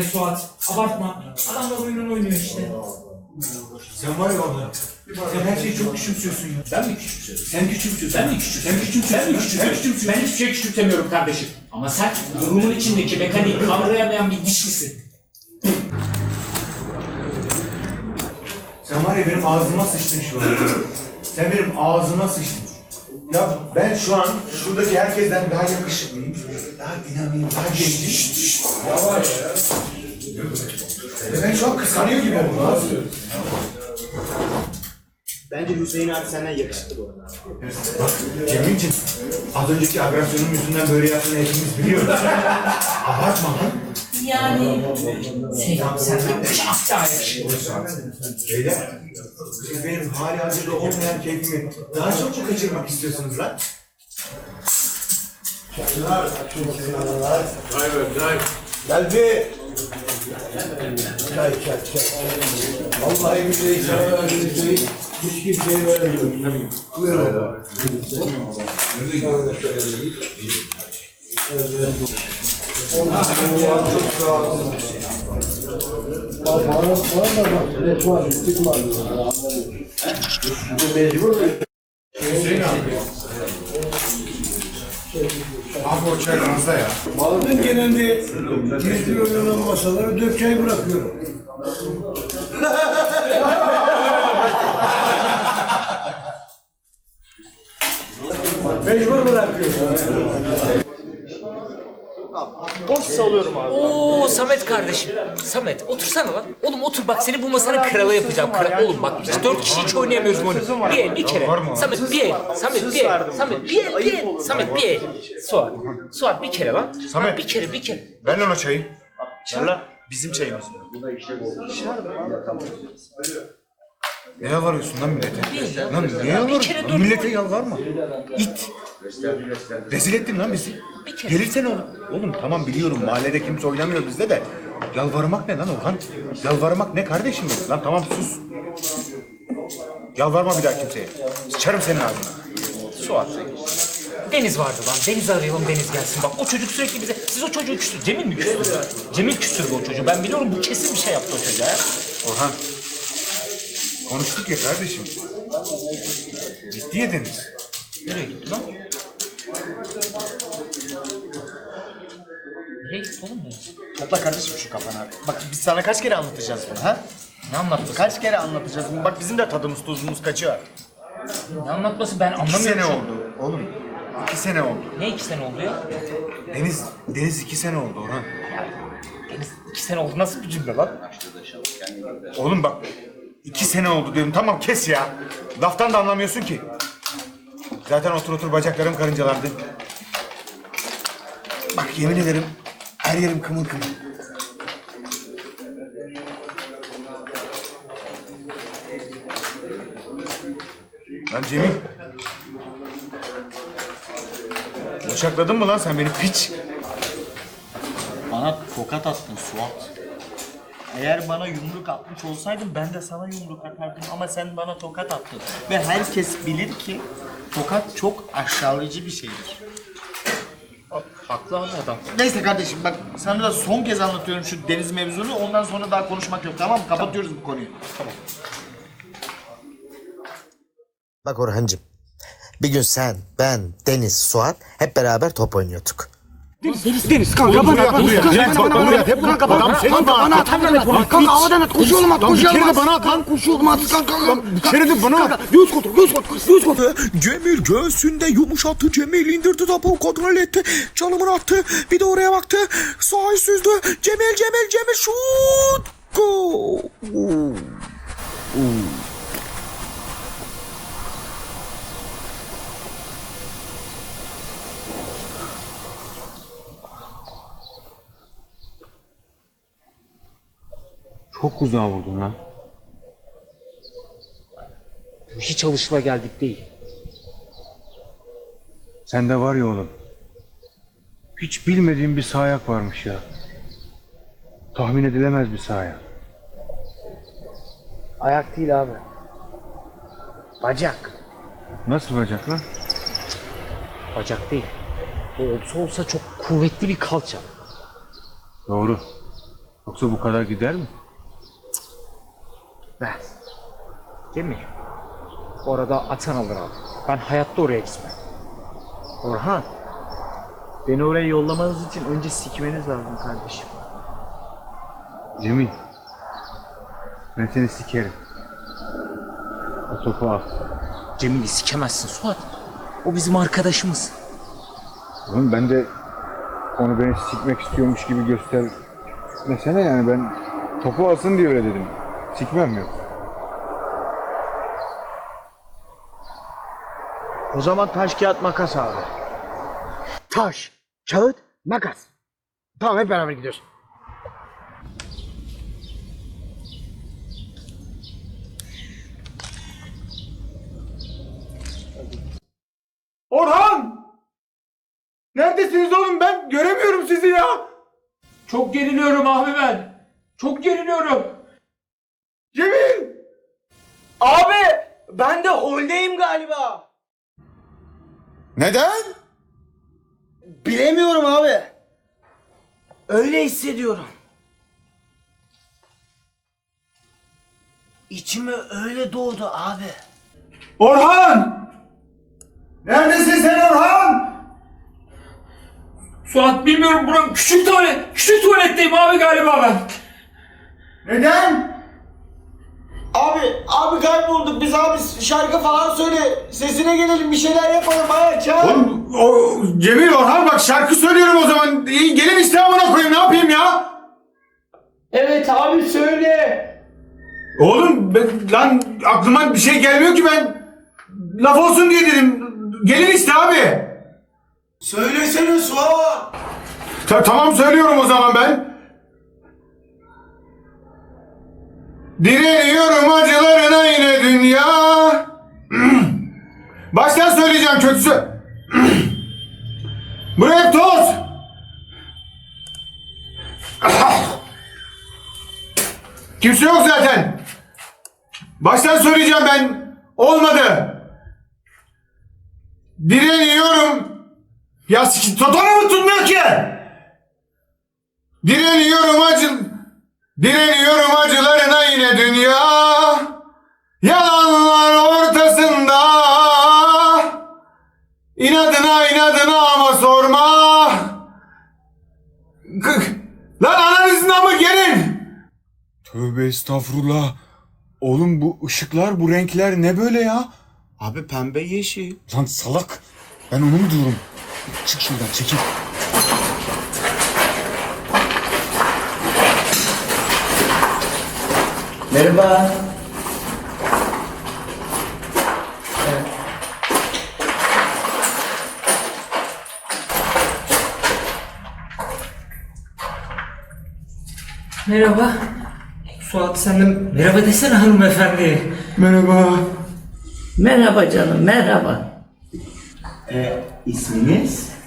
be Suat. Abartma. Adamlar oyununu oynuyor işte. Sen var ya orada. Sen her şeyi çok küçümsüyorsun ya. Ben mi küçümsüyorum? Sen küçümsüyorsun. Ben mi küçümsüyorum? Sen küçümsüyorsun. Ben mi küçümsüyorum? Ben hiçbir şey küçümsemiyorum kardeşim. Ama sen durumun içindeki mekaniği kavrayamayan bir dişlisin. Sen var ya benim ağzıma sıçtın şu an. Sen benim ağzıma sıçtın. Ya ben şu an şuradaki herkesten daha yakışıklıyım. Daha dinamiyim, daha gencim. Yavaş ya. Ben şu an kıskanıyor gibi oldum abi. Bence Hüseyin abi senden yakışıklı bu arada. Bak Cemil'ciğim az önceki agresyonun yüzünden böyle yaptığını hepimiz biliyoruz. Abartma lan. Yani senden çok daha yakışıklı. Beyler, siz benim hali hazırda olmayan keyfimi daha çok mu kaçırmak istiyorsunuz lan? Geldi. Çay çay çay. Vallahi bir şey sana verdiğiniz şey hiç kimseye veremiyorum. Buyur. Bak bana bana da bak. Var? Sıkma. Mecbur muyum? Çay fazla ya. Ben genelde getiriyorum masalara dört çay bırakıyorum. Mecbur bırakıyorum. Boş salıyorum abi. Oo Samet kardeşim. Samet otursana lan. Oğlum otur bak seni bu masanın kralı yapacağım. Kral. Oğlum bak biz dört kişi hiç oynayamıyoruz bu oyunu. Bir el bir kere. Samet bir el. Samet bir el. Samet bir el bir el. Samet bir el. Suat. Suat bir kere lan. Samet. Bir kere bir kere. Ver lan o çayı. Bizim çayımız. Ne yalvarıyorsun lan millete? Lan niye yalvarıyorsun? Lan millete yalvarma. İt. Rezil ettin lan bizi. Gelirsene oğlum. Oğlum tamam biliyorum mahallede kimse oynamıyor bizde de. Yalvarmak ne lan Orhan? Yalvarmak ne kardeşim benim? Lan tamam sus. Yalvarma bir daha kimseye. Sıçarım senin ağzına. Suat. Deniz vardı lan. Deniz arayalım Deniz gelsin. Bak o çocuk sürekli bize... Siz o çocuğu küstürdü. Cemil mi küstürdü? Cemil küstürdü o çocuğu. Ben biliyorum bu kesin bir şey yaptı o çocuğa. ya. Orhan. Konuştuk ya kardeşim. Ciddi ya Deniz. Nereye gitti lan? Nereye gitti oğlum Deniz? Topla kardeşim şu kafanı abi. Bak biz sana kaç kere anlatacağız bunu ha? Ne anlatması? Kaç kere anlatacağız bunu? Bak bizim de tadımız tuzumuz kaçıyor. Ne anlatması ben İki anlamıyorum. sene şu an. oldu oğlum. İki sene oldu. Ne iki sene oldu ya? Deniz, Deniz iki sene oldu Orhan. Deniz iki sene oldu nasıl bir cümle lan? Oğlum bak iki sene oldu diyorum tamam kes ya. Laftan da anlamıyorsun ki. Zaten otur otur bacaklarım karıncalandı. Bak yemin ederim her yerim kımıl kımıl. Lan Cemil. Bıçakladın mı lan sen beni piç? Bana tokat attın Suat. Eğer bana yumruk atmış olsaydın ben de sana yumruk atardım ama sen bana tokat attın. Ve herkes bilir ki tokat çok aşağılayıcı bir şeydir. Haklı abi adam. Neyse kardeşim bak sana da son kez anlatıyorum şu deniz mevzunu ondan sonra daha konuşmak yok tamam mı? Kapatıyoruz bu konuyu. Bak Orhancığım. Bir gün sen, ben, Deniz, Suat hep beraber top oynuyorduk. Deniz kanka bana at. Kanka bana at. Hep kanka bana at. Kanka bana at. Kanka havadan at. Koşu oğlum at. Koşu oğlum at. bana at lan. Koşu oğlum at. Kanka. De bana at. Göğüs kontrol. Göğüs kontrol. Göğüs kontrol. Cemil göğsünde yumuşattı. Cemil indirdi topu kontrol etti. Çalımını attı. Bir de oraya baktı. Sağa süzdü. Cemil Cemil Cemil şut. Gol. Çok uzağa vurdun lan. Hiç alışıla geldik değil. Sende var ya oğlum. Hiç bilmediğim bir sağ ayak varmış ya. Tahmin edilemez bir sağ ayak. Ayak değil abi. Bacak. Nasıl bacak lan? Bacak değil. O olsa olsa çok kuvvetli bir kalça. Doğru. Yoksa bu kadar gider mi? Ben. Cemil. Orada atan alır abi. Ben hayatta oraya gitmem. Orhan. Beni oraya yollamanız için önce sikmeniz lazım kardeşim. Cemil. Ben seni sikerim. O topu al. Cemil'i sikemezsin Suat. O bizim arkadaşımız. Oğlum ben de onu beni sikmek istiyormuş gibi göstermesene yani ben topu alsın diye öyle dedim. Sikmem yok. O zaman taş kağıt makas abi. Taş, kağıt, makas. Tamam hep beraber gidiyoruz. Orhan! Neredesiniz oğlum ben göremiyorum sizi ya. Çok geriliyorum abi ben. Çok geriliyorum. Cemil! Abi ben de holdeyim galiba. Neden? Bilemiyorum abi. Öyle hissediyorum. İçime öyle doğdu abi. Orhan! Neredesin sen Orhan? Suat bilmiyorum buram küçük tuvalet. Küçük tuvaletteyim abi galiba ben. Neden? Abi, abi kaybolduk biz abi şarkı falan söyle. Sesine gelelim bir şeyler yapalım ha çağır. Oğlum, o, Cemil Orhan bak şarkı söylüyorum o zaman. İyi, gelin işte amına koyayım ne yapayım ya? Evet abi söyle. Oğlum ben, lan aklıma bir şey gelmiyor ki ben. Laf olsun diye dedim. Gelin işte abi. Söylesene Suat. Ta- tamam söylüyorum o zaman ben. Direniyorum acılarına yine dünya. Baştan söyleyeceğim kötüsü. Bu hep toz. Kimse yok zaten. Baştan söyleyeceğim ben. Olmadı. Direniyorum. Ya sik- totonu mu tutmuyor ki? Direniyorum acı... Direniyorum acılarına yine dünya. Yalanlar ortasında. İnadına inadına ama sorma. K- Lan ananızın mı gelin? Tövbe estağfurullah. Oğlum bu ışıklar, bu renkler ne böyle ya? Abi pembe yeşil. Lan salak. Ben onu mu diyorum? Çık şuradan çekil. Merhaba. Merhaba. Suat sen de merhaba desene hanımefendi. Merhaba. Merhaba canım, merhaba. Ee, isminiz?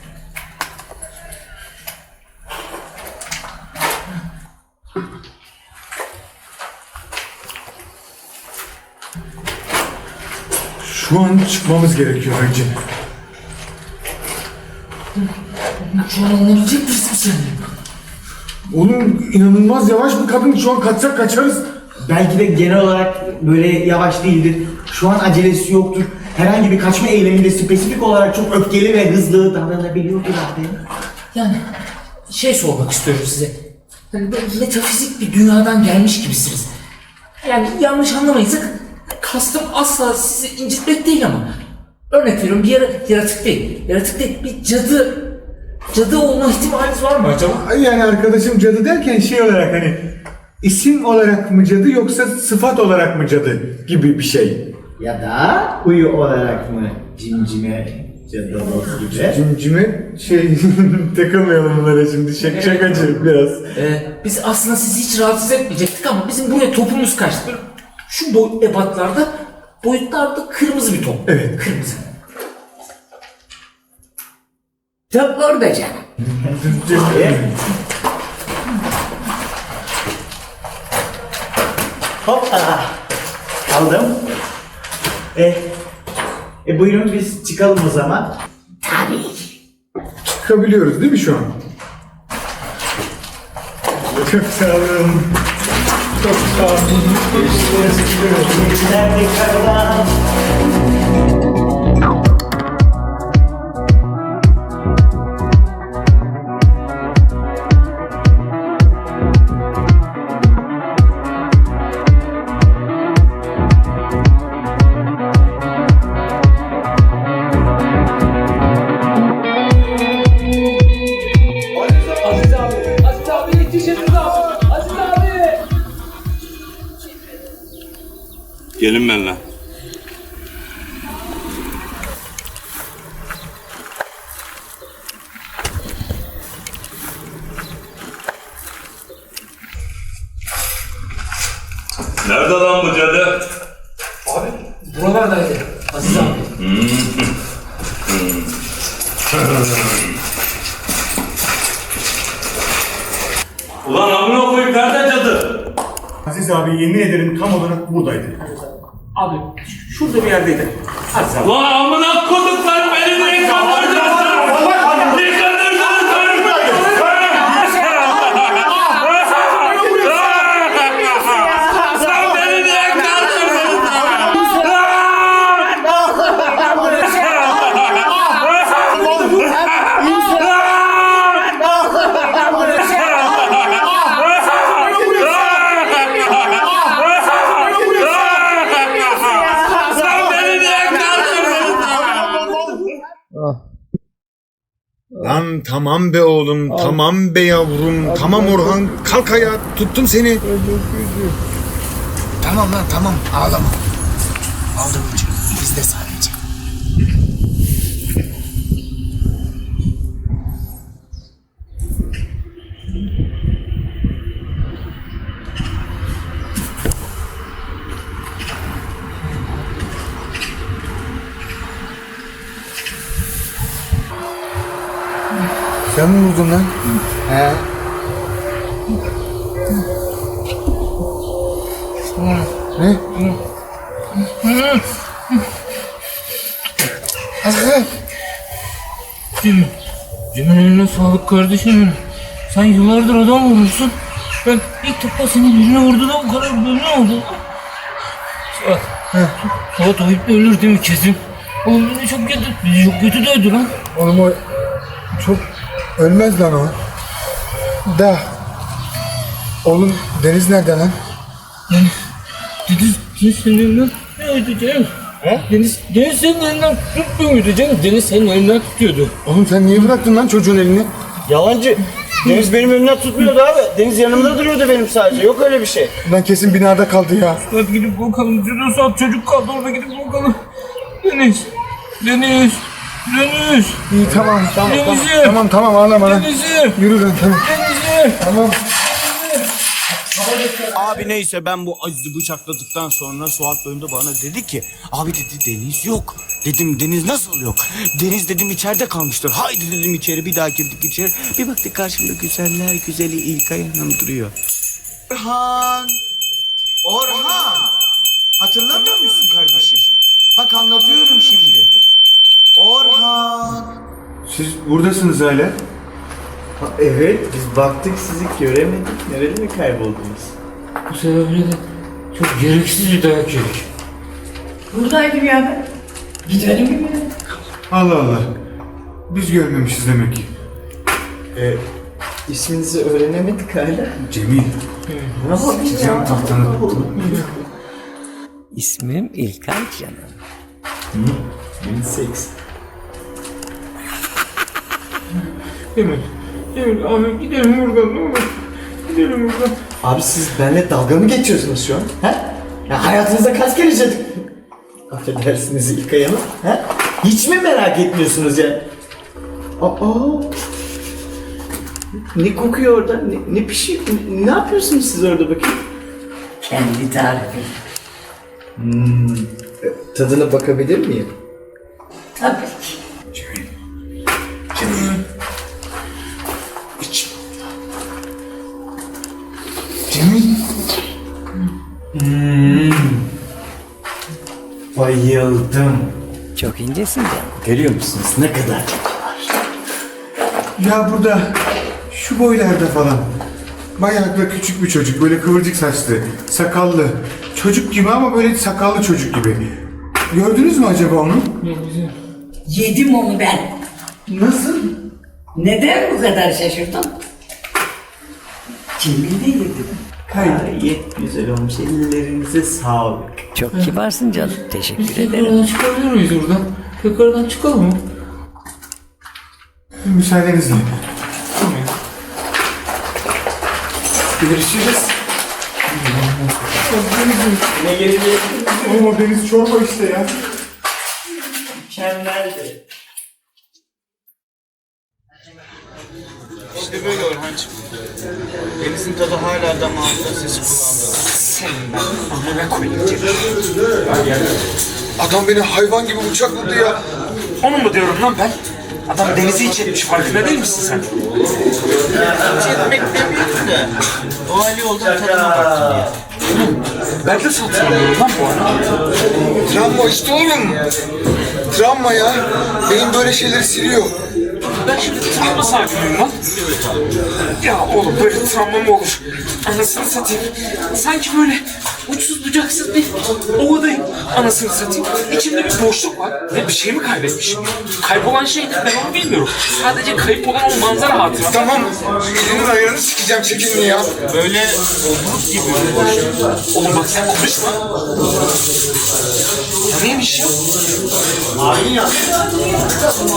An çıkmamız gerekiyor bence. Şu an anlayabilecek misin sen? Oğlum inanılmaz yavaş bir kadın. Şu an kaçsak kaçarız. Belki de genel olarak böyle yavaş değildir. Şu an acelesi yoktur. Herhangi bir kaçma eyleminde spesifik olarak çok öfkeli ve hızlı davranabiliyordur abi. Yani şey sormak istiyorum size. Hani böyle metafizik bir dünyadan gelmiş gibisiniz. Yani yanlış anlamayın sakın. Kastım asla sizi incitmek değil ama. Örnek veriyorum bir yara, yaratık değil. Yaratık değil bir cadı. Cadı olma ihtimaliniz var mı acaba? Yani arkadaşım cadı derken şey olarak hani isim olarak mı cadı yoksa sıfat olarak mı cadı gibi bir şey. Ya da uyu olarak mı cimcime cadılos gibi. Cimcime şey takılmayalım bunlara şimdi şak şakacı biraz. Ee, biz aslında sizi hiç rahatsız etmeyecektik ama bizim buraya topumuz kaçtı. Şu boy ebatlarda boyutlarda kırmızı bir top. Evet. Kırmızı. Top orada canım. Hoppa. Aldım. E, e buyurun biz çıkalım o zaman. Tabii. Çıkabiliyoruz değil mi şu an? Çok sağ olun. Çok sağ olun. Nerede kara? Aziz Gelin benimle. Nerede lan bu cadı? Buralardaydı. Aziz abi. Ulan amına koyayım nerede cadı? Aziz abi yemin ederim tam olarak buradaydı. Abi şurada bir yerdeydi. Aziz abi. Ulan amına koduklar beni niye kandırdınız? Lan tamam be oğlum, tamam be yavrum, tamam Orhan. Kalk ayağa, tuttum seni. Tamam lan tamam ağlama. Aldım ucu. Bizde sadece. Sen mi vurdun lan? He. Ne? Cemil. Cemil eline sağlık kardeşim. Sen yıllardır adam vurursun. Ben ilk defa senin birine vurdu da bu kadar böyle oldu. Suat. Suat o ip ölür değil mi kesin? Oğlum beni çok kötü, bizi çok kötü dövdü lan. Oğlum o çok ölmez lan o. Da. Oğlum Deniz nerede lan? Deniz, Deniz senin elinden ne ödeyeceğim? Deniz, Deniz senin elinden tutmuyor muydu canım? Deniz senin elinden tutuyordu. Oğlum sen niye bıraktın lan çocuğun elini? Yalancı. Deniz benim önümden tutmuyordu abi. Deniz yanımda duruyordu benim sadece. Yok öyle bir şey. Lan kesin binada kaldı ya. Hadi gidip bakalım. Şurada saat çocuk kaldı orada gidip bakalım. Deniz. Deniz. Deniz. İyi tamam tamam tamam. Deniz'i. Tamam tamam ağlama lan. Deniz'i. Yürü lan tamam. Deniz'i. Tamam. Abi neyse ben bu Aziz'i bıçakladıktan sonra Suat döndü bana dedi ki abi dedi Deniz yok. Dedim Deniz nasıl yok? Deniz dedim içeride kalmıştır. Haydi dedim içeri bir daha girdik içeri. Bir baktık karşımda güzeller güzeli İlkay Hanım duruyor. Orhan. Orhan. Hatırlamıyor musun kardeşim? Bak anlatıyorum şimdi. Aman. Siz buradasınız hala. Ha, evet, biz baktık sizi göremedik. Nerede mi kayboldunuz? Bu sebeple de çok gereksiz bir dayak yedik. Buradaydım ya ben. Gidelim mi? Allah Allah. Biz görmemişiz demek ki. Ee, isminizi öğrenemedik hala. Cemil. Ne Sikeceğim tahtanı. İsmim İlkay Canım. Hı? 18. Demir. Demir abi gidelim buradan ne olur. Gidelim buradan. Abi siz benimle dalga mı geçiyorsunuz şu an? He? Ya hayatınızda kaç kere cadı... Affedersiniz İlkay Hanım. He? Hiç mi merak etmiyorsunuz ya? Aa! Ne kokuyor orada? Ne, ne pişiyor? Ne, ne yapıyorsunuz siz orada bakayım? Kendi tarifi. Hmm. E, tadına bakabilir miyim? Tabii ki. Cemil. Bayıldım. Çok incesin canım. Görüyor musunuz ne kadar çok var? Ya burada şu boylarda falan. Bayağı da küçük bir çocuk. Böyle kıvırcık saçlı, sakallı. Çocuk gibi ama böyle sakallı çocuk gibi. Gördünüz mü acaba onu? Yedim onu ben. Nasıl? Neden bu kadar şaşırdın? Cemil'de yedim. Gayet güzel olmuş. Ellerinize sağlık. Çok kibarsın canım. Teşekkür ederim. Tekrardan çıkabilir miyiz buradan? Tekrardan çıkalım mı? Müsaadenizle. Görüşürüz. Ne gelecek? Ama deniz çorba işte ya. Mükemmeldi. İşte böyle Orhancığım. Denizin tadı hala damağımda, sesi kulağımda. Amına koyayım. Adam beni hayvan gibi bıçakladı ya. Onu mu diyorum lan ben? Adam denizi iç etmiş farkında değil misin sen? Çekmek demeyeyim de. O hali yolda tadına baktım ya. Ben de satıyorum lan bu arada. Travma işte oğlum. Travma ya. Beyin böyle şeyleri siliyor. Ben şimdi travma sahibiyim lan. Ya oğlum böyle travma mı olur? Anasını satayım. Sanki böyle uçsuz bucaksız bir ovadayım. Anasını satayım. İçimde bir boşluk var ve bir şey mi kaybetmişim? Kaybolan şey ne ben onu bilmiyorum. Sadece kayıp olan o manzara hatıra. Tamam. Elinin ayarını sikeceğim çekinli ya. Böyle obruk gibi Oğlum bak sen konuşma. Ya neymiş ya?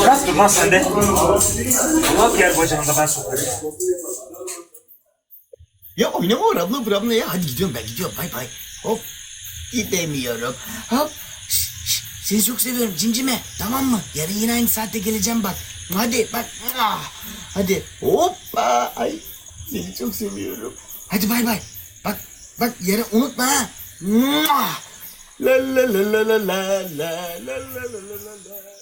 Biraz dur lan sen de. Allah gel bacağını da ben sokarım. Ya oynama o rabla bramla ya. Hadi gidiyorum ben gidiyorum. Bay bay. Hop. Gidemiyorum. Hop. Şş, şş. Seni çok seviyorum cincime. Tamam mı? Yarın yine aynı saatte geleceğim bak. Hadi bak. Ah. Hadi. Hoppa. Ay. Seni çok seviyorum. Hadi bay bay. Bak. Bak yarın unutma ha. La la la la la la la la la la la la.